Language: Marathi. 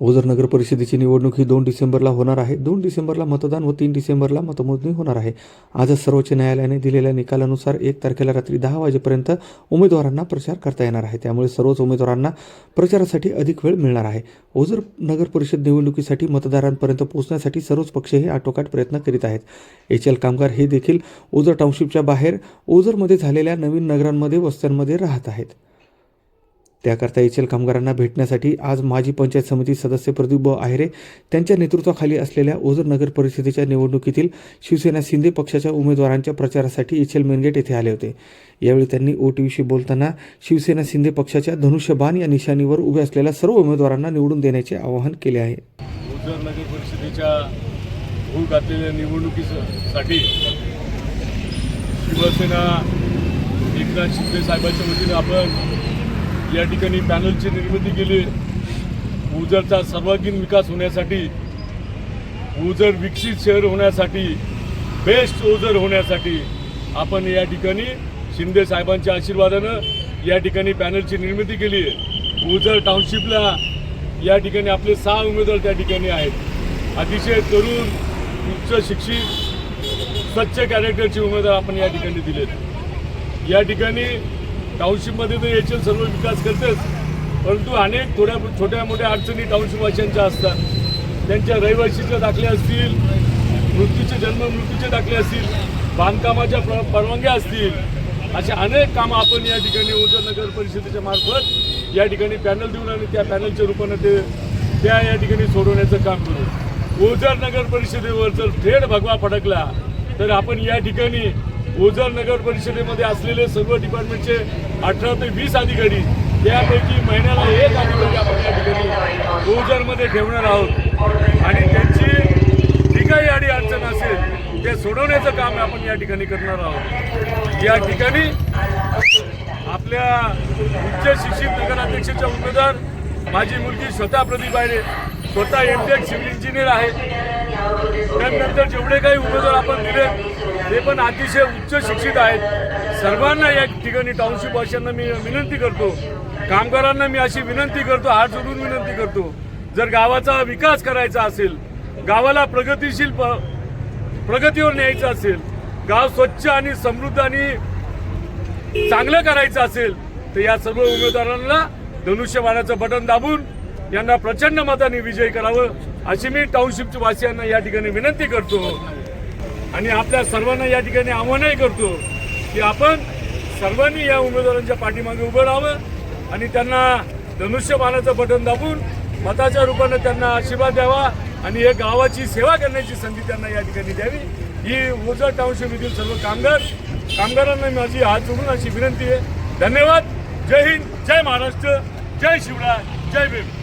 ओझर नगर परिषदेची निवडणूक ही दोन डिसेंबरला होणार आहे. दोन डिसेंबरला मतदान व तीन डिसेंबरला मतमोजणी होणार आहे. आजच सर्वोच्च न्यायालयाने दिलेल्या निकालानुसार एक तारखेला रात्री दहा वाजेपर्यंत उमेदवारांना प्रचार करता येणार आहे. त्यामुळे सर्वच उमेदवारांना प्रचारासाठी अधिक वेळ मिळणार आहे. ओझर नगर परिषद निवडणुकीसाठी मतदारांपर्यंत पोहोचण्यासाठी सर्वच पक्ष हे आटोकाट प्रयत्न करीत आहेत. एच एल कामगार हे देखील ओझर टाउनशिपच्या बाहेर ओझरमध्ये झालेल्या नवीन नगरांमध्ये वस्त्यांमध्ये राहत आहेत. त्याकरता एच एल कामगारांना भेटण्यासाठी आज माजी पंचायत समिती सदस्य प्रदीप ब. आहेरे त्यांच्या नेतृत्वाखाली असलेल्या ओझर नगर परिषदेच्या निवडणुकीतील शिवसेना शिंदे पक्षाच्या उमेदवारांच्या प्रचारासाठी एच एल मेनगेट येथे आले होते. यावेळी त्यांनी ओ बोलताना शिवसेना शिंदे पक्षाच्या धनुष्यबाण या निशाणीवर उभे असलेल्या सर्व उमेदवारांना निवडून देण्याचे आवाहन केले आहे. ओझर नगर परिषदेच्या होऊ घातलेल्या निवडणुकीसाठी शिवसेना एकनाथ शिंदे साहेबांच्या वतीने आपण या ठिकाणी पॅनलची निर्मिती केली ओझरचा सर्वांगीण विकास होण्यासाठी उजर विकसित शहर होण्यासाठी बेस्ट ओझर होण्यासाठी आपण या ठिकाणी शिंदे साहेबांच्या आशीर्वादानं या ठिकाणी पॅनलची निर्मिती केली आहे. ओझर टाउनशिपला या ठिकाणी आपले सहा उमेदवार त्या ठिकाणी आहेत. अतिशय तरुण उच्च शिक्षित स्वच्छ कॅरेक्टरचे उमेदवार आपण या ठिकाणी दिलेत. या ठिकाणी टाउनशिपमध्ये तर याचे सर्व विकास करतेच. परंतु अनेक थोड्या छोट्या मोठ्या अडचणी टाउनशिपवाशांच्या असतात. त्यांच्या रहिवासीचे दाखले असतील मृत्यूचे जन्म मृत्यूचे दाखले असतील बांधकामाच्या प्र परवानग्या असतील अशा अनेक कामं आपण या ठिकाणी ओझर नगर परिषदेच्या मार्फत या ठिकाणी पॅनल देऊन आणि त्या पॅनलच्या रूपानं ते त्या या ठिकाणी सोडवण्याचं काम करू. ओझर नगर परिषदेवर जर थेट भगवा फडकला तर आपण या ठिकाणी ओझर नगर परिषदेमध्ये असलेले सर्व डिपार्टमेंटचे अठरा ते वीस अधिकारी त्यापैकी महिन्याला एक अधिकारी आपण या ठिकाणी ओझरमध्ये ठेवणार आहोत. आणि त्यांची जी काही आणि अडचण असेल ते सोडवण्याचं काम आपण या ठिकाणी करणार आहोत. या ठिकाणी आपल्या उच्च शिक्षित नगराध्यक्षाच्या उमेदवार माझी मुलगी स्वतः प्रदीप आहे स्वतः एम टेक सिव्हिल इंजिनियर आहे. त्यानंतर जेवढे काही उमेदवार आपण दिले पण अतिशय उच्च शिक्षित आहेत. सर्वांना या ठिकाणी टाउनशिप वासियांना मी विनंती करतो. कामगारांना मी अशी विनंती करतो हात जोडून विनंती करतो. जर गावाचा विकास करायचा असेल गावाला प्रगतीशील प प्रगतीवर न्यायचं असेल गाव स्वच्छ आणि समृद्ध आणि चांगलं करायचं असेल तर या सर्व उमेदवारांना धनुष्यबाणाचं बटन दाबून यांना प्रचंड मताने विजयी करावं अशी मी टाउनशिपच्या वासियांना या ठिकाणी विनंती करतो. आणि आपल्या सर्वांना या ठिकाणी आव्हानही करतो की आपण सर्वांनी या उमेदवारांच्या पाठीमागे उभं राहावं आणि त्यांना धनुष्यबाणाचं बटन दाबून मताच्या रूपानं त्यांना आशीर्वाद द्यावा आणि हे गावाची सेवा करण्याची संधी त्यांना या ठिकाणी द्यावी. ही ओझर टाउनशिप येथील सर्व कामगार कामगारांना माझी हात जोडून अशी विनंती आहे. धन्यवाद. जय हिंद. जय महाराष्ट्र. जय शिवराय. जय भीम.